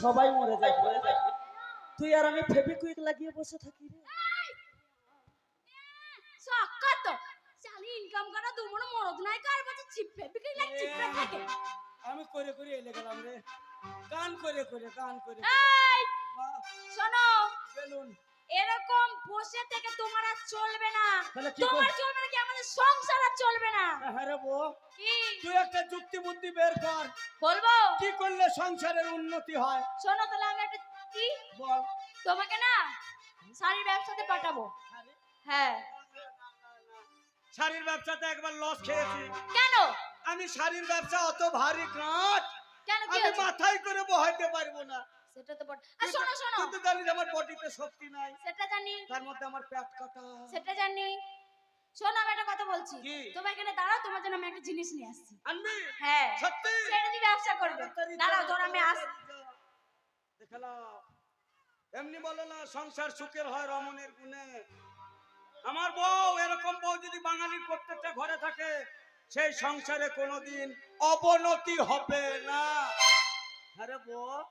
সবাই মরে যায়। তুই আর আমি ফেবিকুইক লাগিয়ে বসে থাকি রে। সাক্ষাৎ চালি ইনকাম করা দুমড় মরদ নাই কার বাচ্চা চিপে বিক্রি লাগ চিপে থাকে আমি করে করে এলে গেলাম রে। গান করে করে গান করে। এই শোনো। বেলুন। এরকম বসে থেকে তোমার আর চলবে না। তোমার চলবে না কি আমাদের সংসার আর চলবে না। হ্যাঁ রে বউ কি? তুই একটা যুক্তি বুদ্ধি বের কর। বলব? কি করলে সংসারের উন্নতি হয়? শোনো তাহলে আমি একটা কি? বল। তোমাকে না শাড়ির ব্যবসাতে পাঠাবো। হ্যাঁ শাড়ির ব্যবসাতে একবার লস খেয়েছি। কেন? আমি শাড়ির ব্যবসা অত ভারী কাঠ। কেন? আমি মাথায় করে বহাইতে পারব না। সেটা তো বট- আর শোনো শোনো। তুই তো জানিস আমার বডিতে শক্তি নাই। সেটা জানি। তার মধ্যে আমার পেট কাটা। সেটা জানি। শোনো আমি একটা কথা বলছি। তোমার এখানে দাঁড়াও তোমার জন্য আমি একটা জিনিস নিয়ে আসছি। আনবি? হ্যাঁ। সত্যি? সেটা দিয়ে ব্যবসা করবে। দাঁড়াও ধর আমি আস এমনি বলো না সংসার সুখের হয় রমণের গুণে। আমার বউ এরকম বউ যদি বাঙালির প্রত্যেকটা ঘরে থাকে সেই সংসারে কোনোদিন অবনতি হবে না। আরে বউ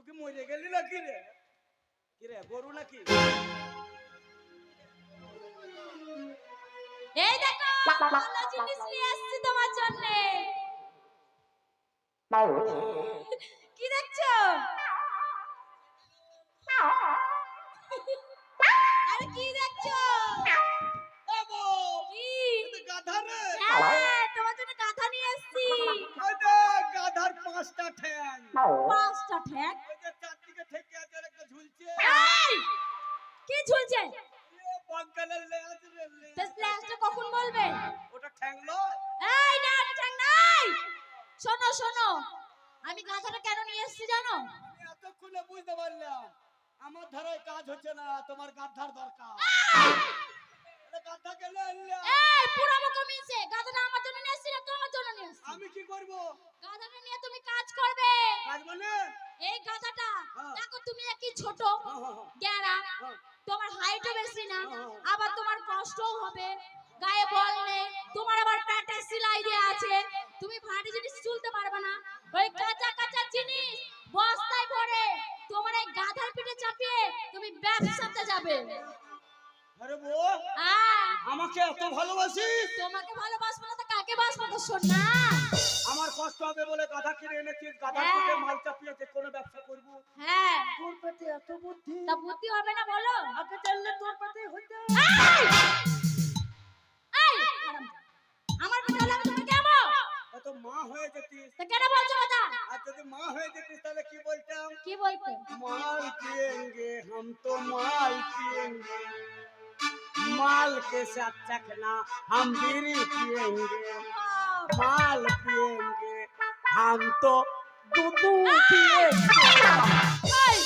তুই কি মরে গেলি নাকি রে? কি রে গরু নাকি? এই দেখো ভালো জিনিস নিয়ে আসছি তোমার জন্য। কি দেখছ? পাঁচটা ঠ্যাং। পাঁচটা ঠ্যাং? ওই যে চারদিকে ঠেকে আছে একটা ঝুলছে? এই! কি ঝুলছে? এ লেজ লেজ। তো কখন বলবে? ওটা ঠ্যাং লয় এই না এটা ঠ্যাং নাই! শোনো শোনো। আমি কাঁথাটা কেন নিয়ে এসেছি জানো? আমি এতক্ষণে বুঝতে পারলাম। আমার ধারায় কাজ হচ্ছে না তোমার গাধার দরকার। গাধা গেলে এই পুরো মুখো গাধাটা আমার নিয়ে এসেছি এসেছি আমি কি করব? গাধাটা নিয়ে তুমি কাজ করবে। কাজ মানে? এই গাধাটা হ্যাঁ। দেখো তুমি কি ছোট হ্যাঁ, হ্যাঁ। গ্যারা। তোমার হাইটও বেশি না। আবার তোমার কষ্টও হবে। গায়ে বল নেই। তোমার আবার পেটে সেলাই দেয়া আছে। তুমি ভারী জিনিস তুলতে পারবে না। ওই কাঁচা কাঁচা জিনিস বস্তায় ভরে তোমার এই গাধার পিঠে চাপিয়ে তুমি ব্যবসাতে যাবে। আরে বউ আমাকে এত ভালোবাসিস? তোমাকে ভালোবাসবো না আমাকে বাস প্রদর্শন না। আমার কষ্ট হবে বলে গাধা কিনে এনেছিস গাধা থেকে হ্যাঁ। মাল চাপিয়ে যে কোনো ব্যবসা করব। হ্যাঁ। তোর পেটে এত বুদ্ধি। তা বুদ্ধি হবে না বলো। আগে চললে তোর পেটে হইতো। এই! আমার পেটে হলে কে তোকে কেমো তো মা হয়ে যেতিস। তা কেন বলছো কথা? আর যদি মা হয়ে যেতিস তাহলে কি বলতাম? কি বলতে? মাল পিয়েঙ্গে হাম তো মাল পিয়েঙ্গে माल के साथ चखना हम बीड़ी पिएंगे माल पिएंगे हम तो दूध पिएंगे এই!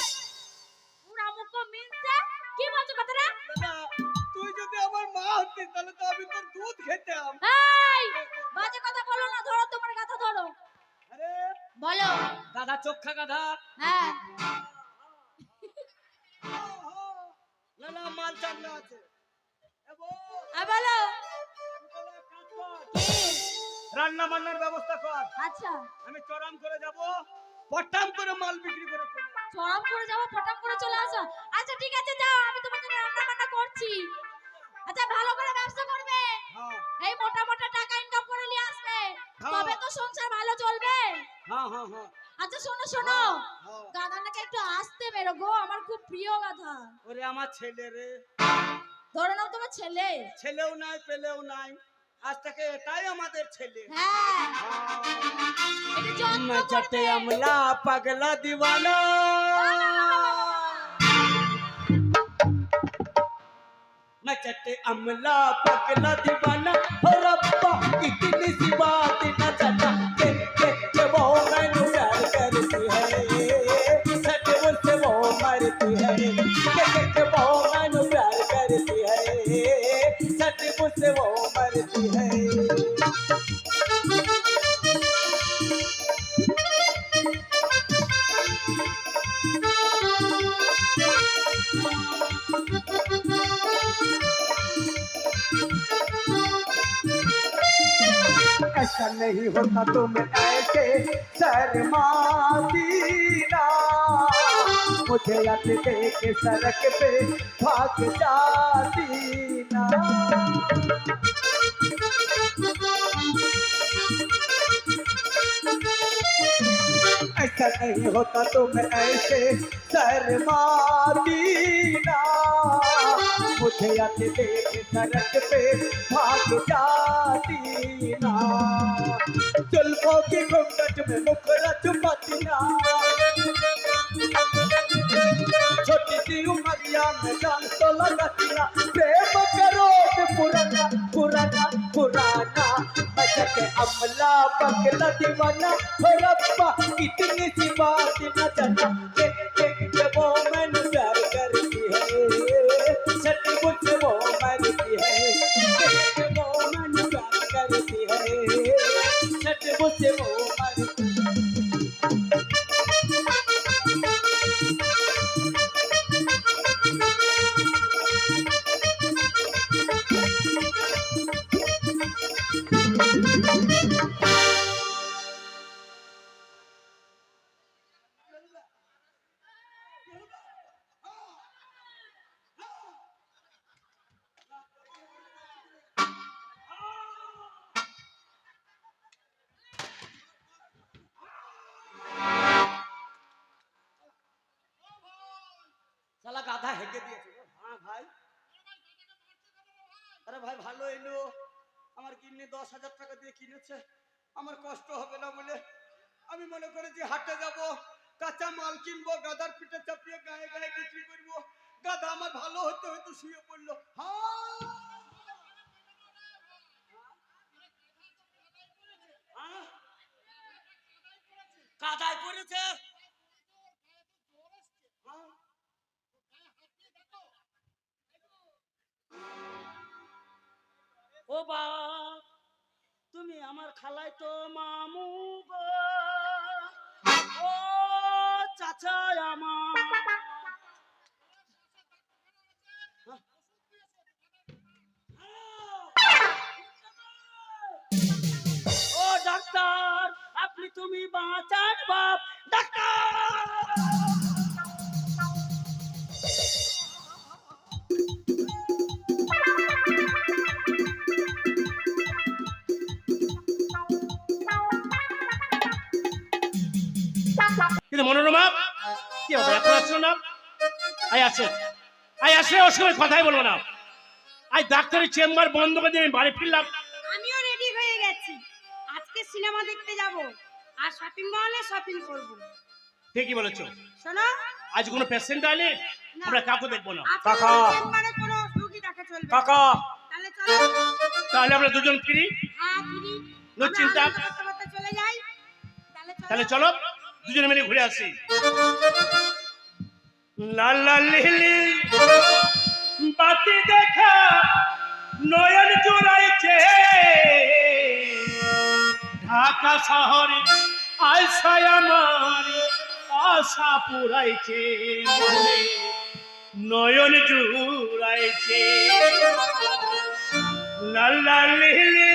পুরা মুখো মিলছে কি বলছো কথাটা দাদা, তুই যদি আমার মা হতিস তাহলে তো আমি তোর দুধ খেতাম এই বাজে কথা বলো না ধরো তোমার কথা ধরো আরে বলো দাদা চোখা গাধা হ্যাঁ না না মাল চান্না আছে এ বউ, আর বলো? রান্না বান্নার ব্যবস্থা কর। আচ্ছা। আমি চরম করে যাব পটাম করে মাল বিক্রি করে চলে করে যাব ফটাম করে চলে আসো। আচ্ছা ঠিক আছে যাও আমি তোমার জন্য রান্না বান্না করছি। আচ্ছা ভালো করে ব্যবসা করবে। হ্যাঁ। এই মোটা মোটা টাকা ইনকাম করে নিয়ে আসবে। হ্যাঁ। তবে তো সংসার ভালো চলবে। হ্যাঁ হ্যাঁ হ্যাঁ। আচ্ছা শোনো শোনো। হ্যাঁ। গাধাটাকে একটু আসতে বেরো গো আমার খুব প্রিয় গাধা। ওরে আমার ছেলে রে। ধরে নাও তোমার ছেলে ছেলেও নাই পেলেও নাই আজ থেকে এটাই আমাদের ছেলে হ্যাঁ এটা যত্ন চটে করবে আমলা পাগলা দিওয়ানা मैं चटे अमला पगला दीवाना हो रब्बा इतनी सी बात न जाना के के के वो मैंने प्यार करती है सच मुझसे वो मरती है के के के वो मुझसे वो मरती है नहीं होता तुम ऐसे शर्माती ना मुझे आते देख सड़क पे भाग जाती। ऐसा नहीं होता तो मैं ऐसे शर्माती ना मुझे आते देख सड़क पे भाग जाती ना जुल्फों की घुंघट में मुखरा छुपाती ना छोटी सी उमरिया में जान तो लगाती अमला पगला दीवाना रब्बा इतनी सी बात न जाना গাধা দিয়েছে। হ্যাঁ ভাই। আরে ভাই, ভালো এলো। আমার কিডনি দশ হাজার টাকা দিয়ে কিনেছে। আমার কষ্ট হবে না বলে। আমি মনে করেছি হাটে যাব। কাঁচা মাল কিনবো গাধার পিঠে চাপিয়ে গায়ে গায়ে বিক্রি করব। গাধা আমার ভালো হতে হয়তো শুয়ে পড়ল? কাদায় পড়েছে। ও বা তুমি আমার খালাই তো মামু গো। ও চাচা আমার। ও ডাক্তার, আপনি তুমি বাঁচান বাপ। ডাক্তার! কিন্তু মনোরমা কি হবে? এখন আসলো না? আই আসে। আই আসলে ওর সঙ্গে কথাই বলব না। আই ডাক্তারের চেম্বার বন্ধ করে দিয়ে আমি বাড়ি ফিরলাম। আমিও রেডি হয়ে গেছি। আজকে সিনেমা দেখতে যাব। আর শপিং মলে শপিং করব। ঠিকই বলেছ। শোনো? আজ কোনো পেশেন্ট আলে আমরা কাউকে দেখব না। কাকা। চেম্বারে কোনো রোগী দেখা চলবে কাকা। তাহলে চলো। তাহলে আমরা দুজন ফিরি। হ্যাঁ ফিরি। আমরা চিন্তা। করতে চলে যাই। তাহলে চলো। তাহলে চলো। দুজনে মিলে ঘুরে আসি। লাল লাল, বাতি দেখা, নয়ন জুড়াইছে। ঢাকা শহরে আয়সায় আমার আশা পুরাইছে। নয়ন জুড়াইছে। লাল লাল লিলি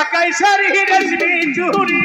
ঢাকায় শাড়ি রেশমি চুড়ি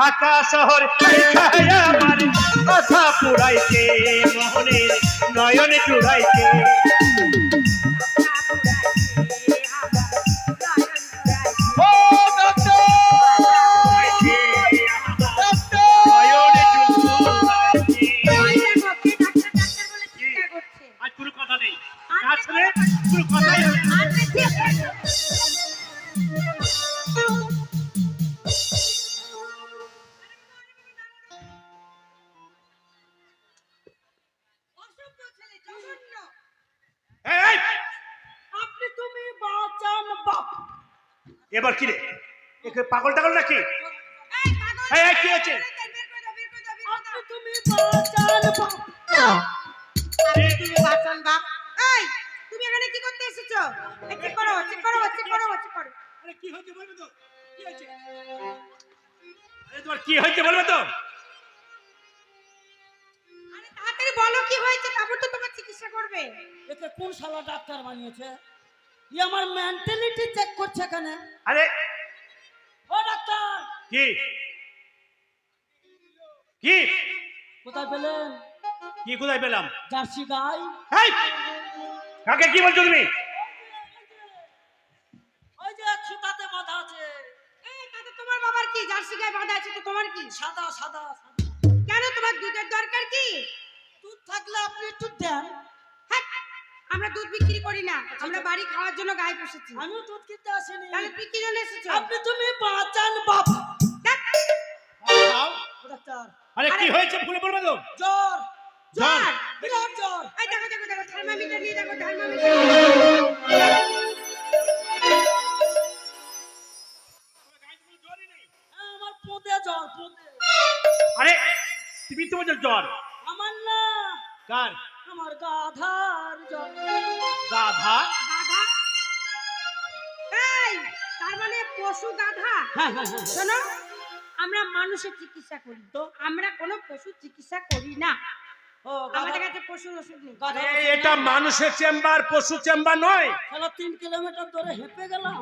ঢাকা শহর। আমার কথা পুরাইতে মোহনের নয়ন চুড়াইতে। এবার কি রে? একে পাগল টাগল নাকি? এই, এই, কি হয়েছে? তুমি বাঁচান বাপ তুমি বাঁচান বাপ এই তুমি এখানে কি করতে এসেছ? চেক করো চেক করো চেক করো চেক করো। আরে কি হয়েছে বলবে তো? কি হয়েছে? আরে তোমার কি হয়েছে বলবে তো? আরে তাড়াতাড়ি বলো কি হয়েছে তারপর তো তোমার চিকিৎসা করবে। এতে কোন শালা ডাক্তার বানিয়েছে? ই আমার মেন্টালিটি চেক করছে এখানে। আরে। ও ডাক্তার। কি? কি? কোথায় পেলেন? কি কোথায় পেলাম? জার্সি গাই। এই কাকে কি বলছো তুমি? ওই যে সুতাতে বাঁধা আছে। এই তাতে তোমার বাবার কি? জার্সি গায়ে বাঁধা আছে তো তোমার কি? সাদা সাদা। কেন তোমার দুধের দরকার কি? দুধ থাকলে আপনি একটু দেন। আমরা দুধ বিক্রি করি না আমরা বাড়ি খাওয়ার জন্য গায়ে পুষেছি। আমি দুধ কিনতে আসিনি। তাহলে তুই কি জন্য এসেছ? আপনি তুমি বাঁচান। ও ডাক্তার। আরে কি হয়েছে? ফুলে বলবে তো। জ্বর জ্বর। জ্বর। বিরাট জ্বর। এই দেখো দেখো দেখো থার্মোমিটার নিয়ে দেখো থার্মোমিটার। শোনো আমরা মানুষের চিকিৎসা করি তো আমরা কোনো পশু চিকিৎসা করি না। ও আমাদের কাছে পশুর ওষুধ নেই। এটা মানুষের চেম্বার পশু চেম্বার নয়। শালা তিন কিলোমিটার ধরে হেঁপে গেলাম।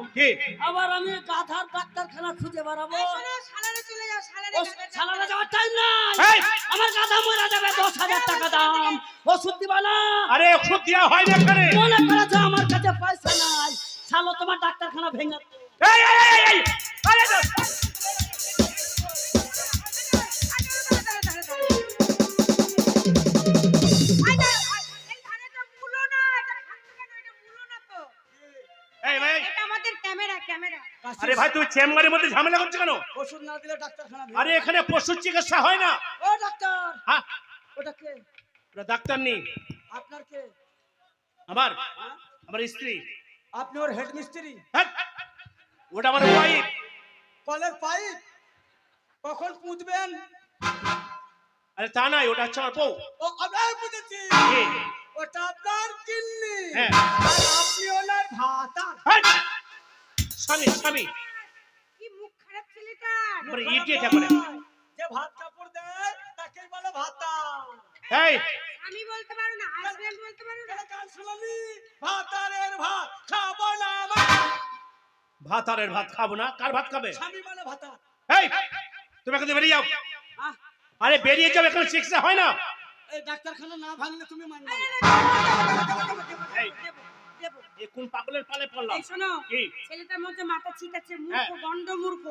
আবার আমি গাধার ডাক্তারখানা খুঁজে বেড়াবো। এই শোনো সালারে চলে যাও সালারে ও যাবে, যাওয়ার টাইম নাই। আমার গাধা মরা যাবে দশ হাজার টাকা দাম। ওষুধ দিবা না। আরে ওষুধ দেওয়া হয় না মনে করেছ আমার কাছে পয়সা নাই? শালো তোমার ডাক্তারখানা ভেঙে এই, এই, এই, এই, আরে তো- এই ধানেটা মূলো না, এটা খাচ্ছি কেন? এটা মূলো না তো। এই ভাই। এটা আমাদের ক্যামেরা ক্যামেরা। আরে ভাই তুমি চেম্বারের মধ্যে ঝামেলা করছ কেন? ওষুধ না দিলে ডাক্তারখানা আরে এখানে পশু চিকিৎসা হয় না। ও ডাক্তার। হ্যাঁ। ওটা কে? ওটা ডাক্তার নেই। আপনার কে? আমার? হ্যাঁ? আমার স্ত্রী। আপনি ওর হেড মিস্ত্রি হ্যাঁ, ওটা আমার ওয়াইফ কলের পাইপ? কখন পুঁতবেন? আরে তা নাই ওটা হচ্ছে আমার বউ। ও আমি বুঝেছি ওটা আপনার কিন্নি। হ্যাঁ। আর আপনি ওনার ভাতা। স্বামী স্বামী। কি মুখ খারাপ ছেলেটার আমার ইডিয়েট করে যে ভাত কাপড় দেয় তাকেই বলে ভাতা। এই আমি বলতে পারো না হাজবেন্ড বলতে পারো না? গান শুনলি ভাতারের ভাত খাব না আমার ভাত আর ভাত খাব না কার ভাত খাবে স্বামী মানে এই তুমি এখান বেরিয়ে যাও আরে বেরিয়ে যাও এখানে চিকিৎসা হয় না ডাক্তারখানা না ভাঙলে তুমি মানবে না। এই দেবো, দেবো। এ কোন পাগলের পালে পড়লাম এই শোনো ছেলেটার মধ্যে মাথা ছিটাচ্ছে মূর্খ হ্যাঁ। গন্ড মূর্খ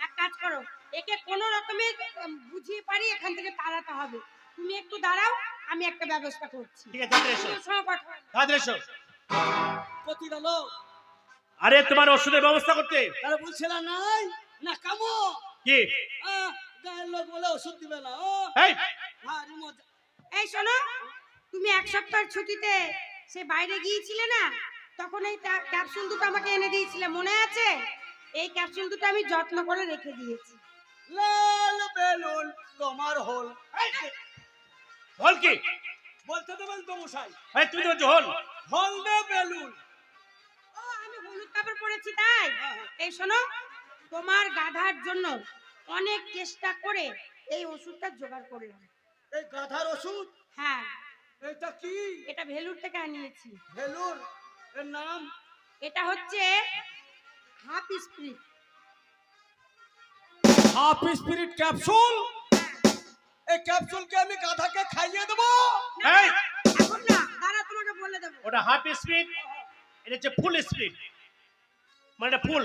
এক কাজ করো একে কোন উম, বুঝিয়ে পারি এখান থেকে তাড়াতে হবে তুমি একটু দাঁড়াও আমি একটা ব্যবস্থা করছি ঠিক আছে এসো এসো গেল আরে তোমার ওষুধের ব্যবস্থা করতে। তারা বলছিলাম নাই না কামো। কি? গায়ের লোক বলে ওষুধ দিবে না ও। এই এই শোনো তুমি এক সপ্তাহের ছুটিতে সে বাইরে গিয়েছিলে না? তখন এই ক্যাপসুল দুটো আমাকে এনে দিয়েছিলে মনে আছে? এই ক্যাপসুল দুটো আমি যত্ন করে রেখে দিয়েছি। লাল বেলুন তোমার হল। হল কি? বলতে দেবেন তো মশাই? এই তুই তো হল। হল বেলুন। কাপড় পরেছি তাই। এই শোনো তোমার গাধার জন্য অনেক চেষ্টা করে এই ওষুধটা জোগাড় করলাম। এই গাধার ওষুধ? হ্যাঁ। এটা কি? এটা ভেলুর থেকে আনিয়েছি। বেলুন এর নাম? এটা হচ্ছে half spirit. Half spirit capsule? এই ক্যাপসুলকে আমি গাধাকে খাইয়ে দেবো? এই! এখন না দাঁড়া তোমাকে বলে দেবো। ওটা হাফ স্পিড এটা হচ্ছে ফুল স্পিড মানে ফুল।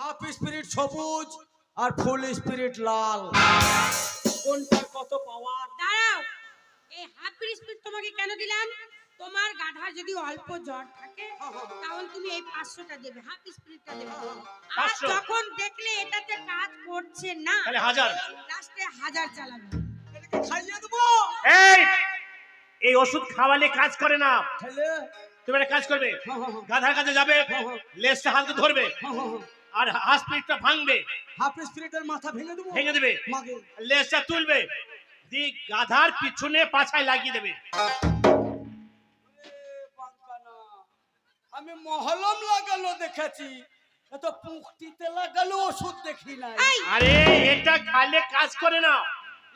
হাফ স্পিরিট সবুজ আর ফুল স্পিরিট লাল। কোনটা কত পাওয়ার দাঁড়াও। এই হাফ স্পিড তোমাকে কেন দিলাম? তোমার গাধার যদি অল্প জ্বর থাকে তাহলে তুমি এই পাঁচশোটা দেবে হাফ স্পিডটা দেবে। আর যখন দেখলে এটাতে কাজ করছে না তাহলে হাজার। লাস্টে হাজার চালাবে। খাইয়ে দেবো। এই এই ওষুধ খাওয়ালে কাজ করে না। তুমি একটা কাজ করবে। হ্যাঁ, হ্যাঁ, হ্যাঁ। গাধার কাছে যাবে লেজটা হালকা ধরবে। আর হাফ হাসপিটটা ভাঙবে। হাফ স্পিরিটের মাথা ভেঙে দেবো? ভেঙে দেবে। মাগে লেজটা তুলবে। দিয়ে গাধার পিছনে পাছায় লাগিয়ে দেবে। আমি মহলম লাগালো দেখেছি। এত পুঁকটিতে লাগালো ওষুধ দেখি নাই। আরে এটা খাইলে কাজ করে না।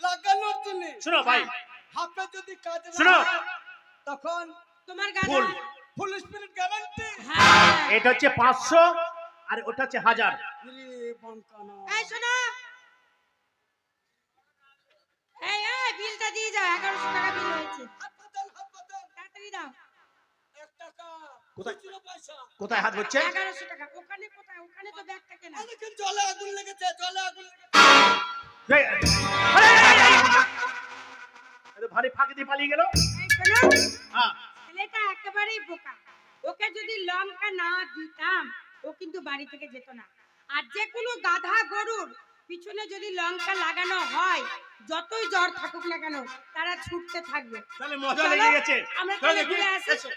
লাগানোর জন্য? শোনো ভাই। হাফে যদি কাজ না শোনো। তখন তোমার গাধা ফুল ফুল গ্যারান্টি হ্যাঁ এটা হচ্ছে পাঁচশো আর ওটা হচ্ছে হাজার এই শোনো এই এই বিলটা দিয়ে যাও এগারোশো টাকা বিল হয়েছে তাড়াতাড়ি দাও কোথায় কোথায় হাত হচ্ছে এগারোশো টাকা ওখানে কোথায় ওখানে তো ব্যাগ থাকে না জলে আগুন লেগেছে জলে আগুন লেগেছে আরে, আরে, ভারী ফাঁকি দিয়ে পালিয়ে গেল হ্যাঁ ছেলেটা একেবারেই বোকা। ওকে যদি লঙ্কা না দিতাম ও কিন্তু বাড়ি থেকে যেত না। আর যে কোনো গাধা গরুর পিছনে যদি লঙ্কা লাগানো হয় যতই জ্বর থাকুক না কেন তারা ছুটতে থাকবে। তাহলে মজা লেগে গেছে। আমরা ঘুরে আসি।